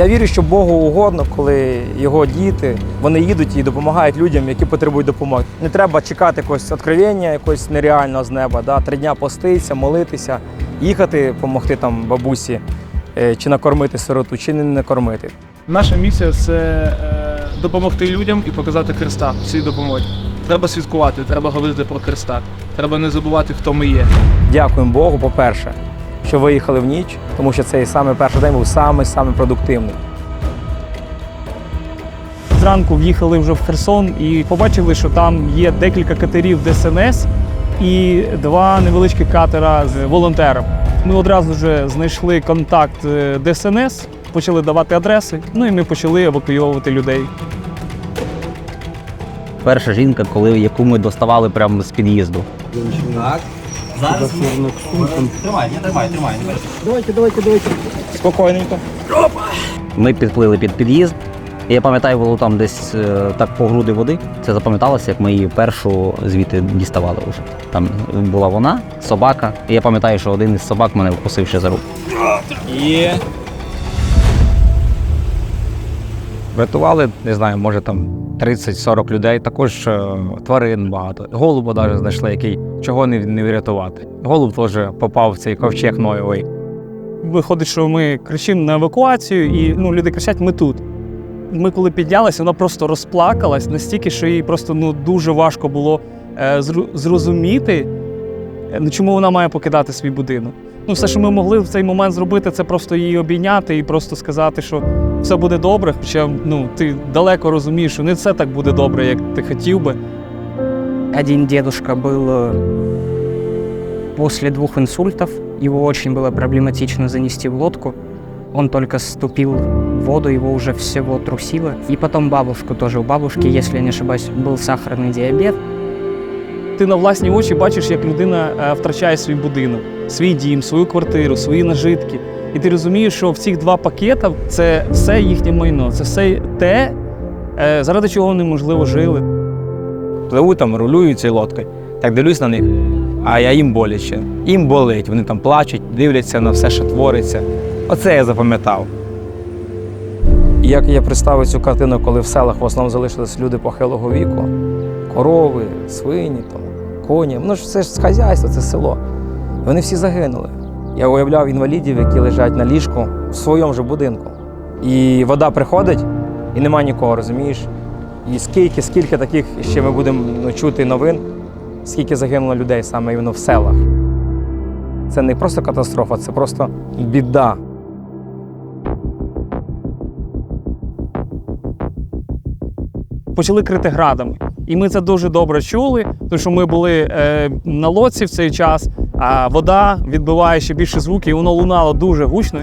Я вірю, що Богу угодно, коли його діти вони їдуть і допомагають людям, які потребують допомоги. Не треба чекати якогось откровення, якогось нереального з неба. Да? Три дня поститися, молитися, їхати, допомогти там бабусі, е, чи накормити сироту, чи не накормити. Наша місія це е, допомогти людям і показати Христа в цій допомозі. Треба святкувати, треба говорити про Христа. Треба не забувати, хто ми є. Дякуємо Богу, по-перше, що виїхали в ніч, тому що цей саме перший день був самий самий продуктивний. Зранку в'їхали вже в Херсон і побачили, що там є декілька катерів ДСНС і два невеличкі катера з волонтером. Ми одразу вже знайшли контакт е, ДСНС, почали давати адреси, ну і ми почали евакуйовувати людей. Перша жінка, коли яку ми доставали прямо з під'їзду. Спокійненько. Ми підплили під під'їзд. Я пам'ятаю, було там десь е, так по груди води. Це запам'яталося, як ми її першу звідти діставали вже. Там була вона, собака. І я пам'ятаю, що один із собак мене вкусив ще за руку. Є. Врятували, не знаю, може там 30-40 людей, також е, тварин багато. Голуба навіть знайшли, який чого не, не врятувати. Голуб теж попав в цей ковчег Ноєвий. Виходить, що ми кричимо на евакуацію, і ну, люди кричать: ми тут. Ми коли піднялися, вона просто розплакалась настільки, що їй просто ну, дуже важко було е, зрозуміти, е, ну, чому вона має покидати свій будинок. Ну, все, що ми могли в цей момент зробити, це просто її обійняти і просто сказати, що все буде добре. Хоча ну, ти далеко розумієш, що не все так буде добре, як ти хотів би. Один дедушка был э, после двух инсультов. Его очень было проблематично занести в лодку. Он только ступил в воду, его уже всего трусило. И потом бабушку тоже. У бабушки, если я не ошибаюсь, был сахарный диабет. Ти на власні очі бачиш, як людина е, втрачає свій будинок, свій дім, свою квартиру, свої нажитки. І ти розумієш, що в цих два пакета це все їхнє майно, це все те, е, заради чого вони, можливо, жили. Пливу там, рулюю цією лодкою. Так дивлюсь на них, а я їм боляче. Їм болить, вони там плачуть, дивляться на все, що твориться. Оце я запам'ятав. Як я представив цю картину, коли в селах в основному залишились люди похилого віку, корови, свині, там, коні. Ну ж це ж хазяйство, це село. Вони всі загинули. Я уявляв інвалідів, які лежать на ліжку в своєму ж будинку. І вода приходить, і нема нікого, розумієш? І скільки, скільки таких ще ми будемо ну, чути новин, скільки загинуло людей саме в селах. Це не просто катастрофа, це просто біда. Почали крити градами. І ми це дуже добре чули, тому що ми були е, на лодці в цей час, а вода відбиває ще більше звуків, і воно лунало дуже гучно.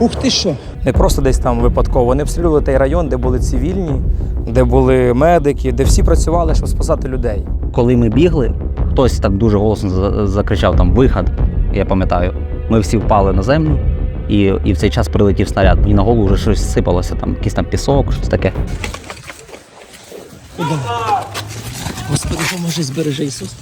Ух ти що! Не просто десь там випадково. Вони обстрілювали той район, де були цивільні, де були медики, де всі працювали, щоб спасати людей. Коли ми бігли, хтось так дуже голосно закричав там вихід, я пам'ятаю. Ми всі впали на землю, і, і в цей час прилетів снаряд. Мені на голову вже щось сипалося, там якийсь там пісок, щось таке. Господи, поможи, збережи Ісус.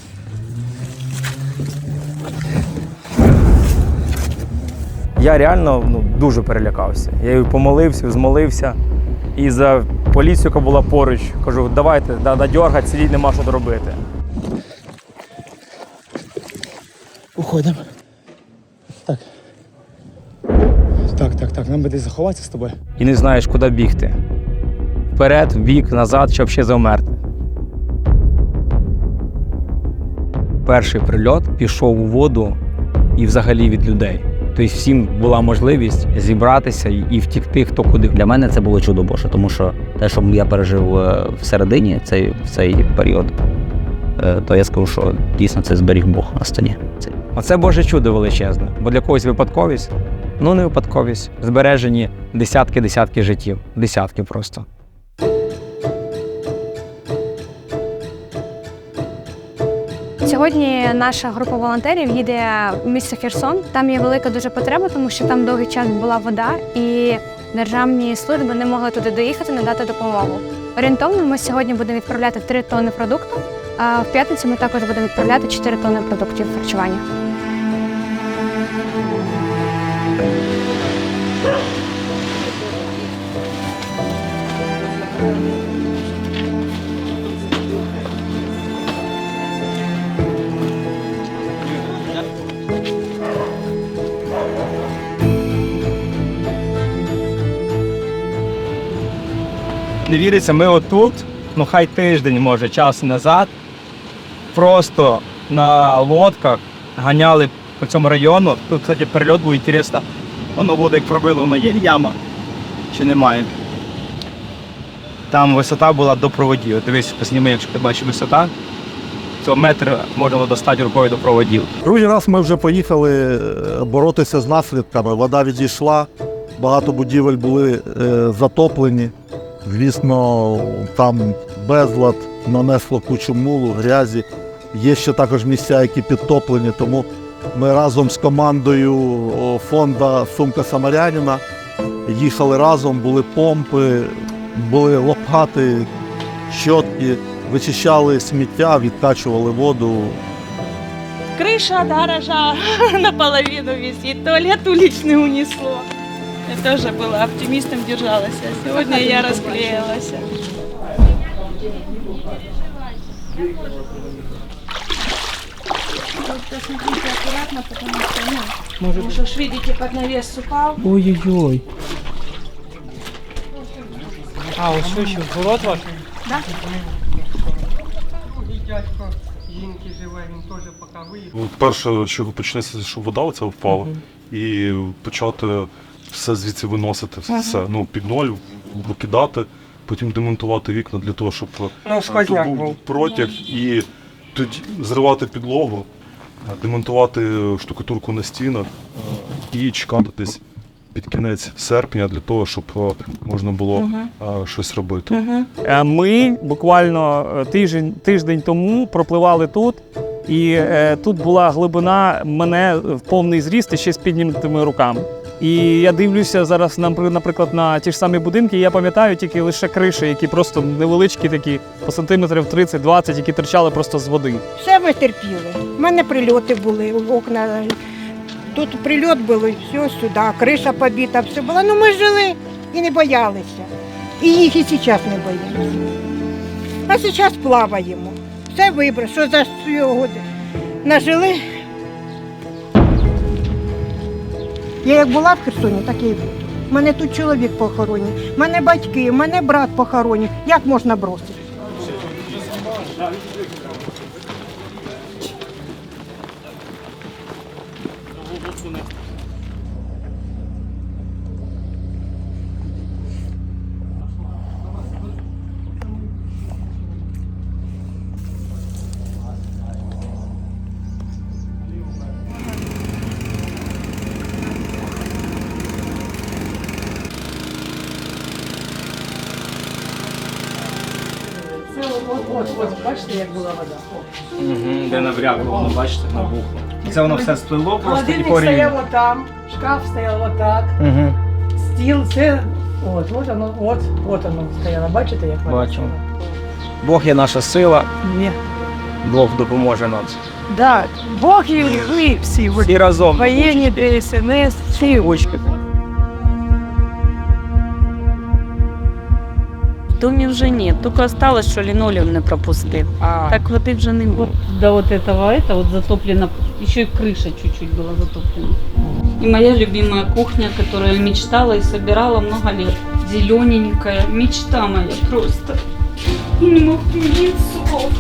Я реально ну, дуже перелякався. Я й помолився, змолився. І за поліцію, яка була поруч, кажу, давайте, да, да дьоргать, сидіть, нема що робити. Уходимо. Так. Так. Нам би десь заховатися з тобою. І не знаєш, куди бігти. Вперед, в бік, назад, щоб ще завмерти. Перший прильот пішов у воду і взагалі від людей. Тобто всім була можливість зібратися і втікти хто куди. Для мене це було чудо Боже, тому що те, що я пережив е, всередині цей, в цей період, е, то я скажу, що дійсно це зберіг Бог на стіні. Оце Боже чудо величезне, бо для когось випадковість, ну не випадковість. Збережені десятки-десятки життів. Десятки просто. Сьогодні наша група волонтерів їде в місто Херсон. Там є велика дуже потреба, тому що там довгий час була вода, і державні служби не могли туди доїхати, надати допомогу. Орієнтовно ми сьогодні будемо відправляти 3 тонни продукту А в п'ятницю ми також будемо відправляти 4 тонни продуктів харчування. Не віриться, ми отут, ну хай тиждень, може, час назад, просто на лодках ганяли по цьому району. Тут, кстати, перельот був інтересно. Воно воду як пробило, воно є яма. Чи немає? Там висота була до проводів. Дивись, посніми, якщо ти бачиш висота, то метр можна достати рукою до проводів. Другий раз ми вже поїхали е, боротися з наслідками. Вода відійшла, багато будівель були е, затоплені. Звісно, там безлад нанесло кучу мулу, грязі. Є ще також місця, які підтоплені, тому ми разом з командою фонду Сумка Самарянина їхали разом, були помпи, були лопати, щотки, вичищали сміття, відкачували воду. Крыша гаража наполовину висит, туалет уличный унесло. Я тоже была оптимистом, держалась, а сегодня я расклеилась. Посмотрите аккуратно, потому что, ну, Может... уж видите, под навес упал. Ой-ой-ой. А, ось що ще город ваш? Ну, Перше, що почнеться, що вода оця впала, і почати все звідси виносити, все ну, під ноль, викидати, потім демонтувати вікна для того, щоб Ну, е, тут був. був протяг і тоді зривати підлогу, е, демонтувати штукатурку на стінах е, і чекати десь під кінець серпня для того, щоб можна було е, щось робити. Е, Ми буквально тиждень, тиждень тому пропливали тут, і е, тут була глибина мене в повний зріст і ще з піднятими руками. І я дивлюся зараз, напри- наприклад, на ті ж самі будинки. Я пам'ятаю тільки лише криші, які просто невеличкі, такі по сантиметрів 30-20, які терчали просто з води. Все ми терпіли. У мене прильоти були, окна. Тут прильот був, і все сюди, криша побита, все було. Ну ми жили і не боялися. І їх і зараз не боїмося. А зараз плаваємо. Все вибрали, що за цього нажили. Я як була в Херсоні, так і буду. У мене тут чоловік похоронений, у мене батьки, у мене брат похоронений. Як можна бросити? Угу, де набрякло, воно бачите, набухло. Це воно все сплило просто і Холодильник порівняно. стояв отам, шкаф стояв отак, Угу. стіл, це. От, от воно, от, от воно стояло. Бачите, як воно стояло? Бог є наша сила, Ні. Бог допоможе нам. Да, Бог і ви всі, Всі разом. воєнні, ДСНС, всі. Очки. В домі вже ні, тільки осталось, що лінолеум не пропустив. А, Так води вже не було. до вот этого, это вот затоплено, еще и крыша чуть-чуть была затоплена. И моя любимая кухня, которую я мечтала и собирала много лет. Зелененькая, мечта моя просто. Не могу нет слов.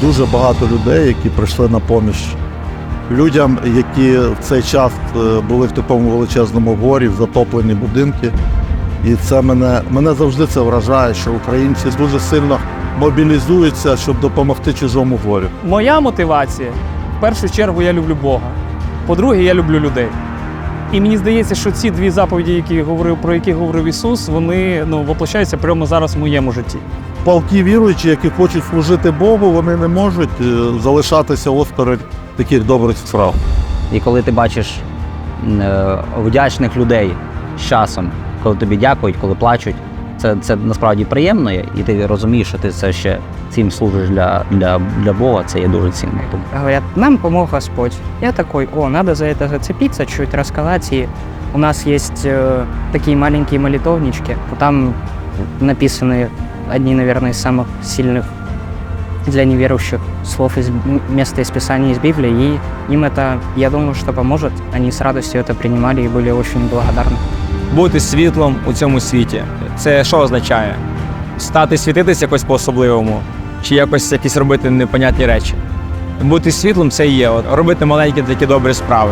Дуже багато людей, які прийшли на поміч людям, які в цей час е, були в такому величезному горі, в затоплені будинки. І це мене, мене завжди це вражає, що українці дуже сильно мобілізуються, щоб допомогти чужому горю. Моя мотивація в першу чергу я люблю Бога. По-друге, я люблю людей. І мені здається, що ці дві заповіді, які говорив, про які говорив Ісус, вони ну, воплощаються прямо зараз в моєму житті Полки віруючі, які хочуть служити Богу, вони не можуть е, залишатися осторонь таких добрих справ. І коли ти бачиш е, вдячних людей з часом, коли тобі дякують, коли плачуть, це, це насправді приємно, і ти розумієш, що ти це ще цим служиш для, для, для Бога, це є дуже цінно. Тому Говорят, нам помог Господь. Я такой, о, надо за это зацепиться, чуть рассказать. И у нас есть э, такие маленькие молитовнички. Там написаны одни, наверное, из самых сильных для неверующих слов из м- места из Писания из Библии. И им это, я думаю, что поможет. Они с радостью это принимали и были очень благодарны. Бути світлом у цьому світі. Це що означає? Стати світитись якось по-особливому, чи якось якісь робити непонятні речі. Бути світлом це і є от, робити маленькі такі добрі справи.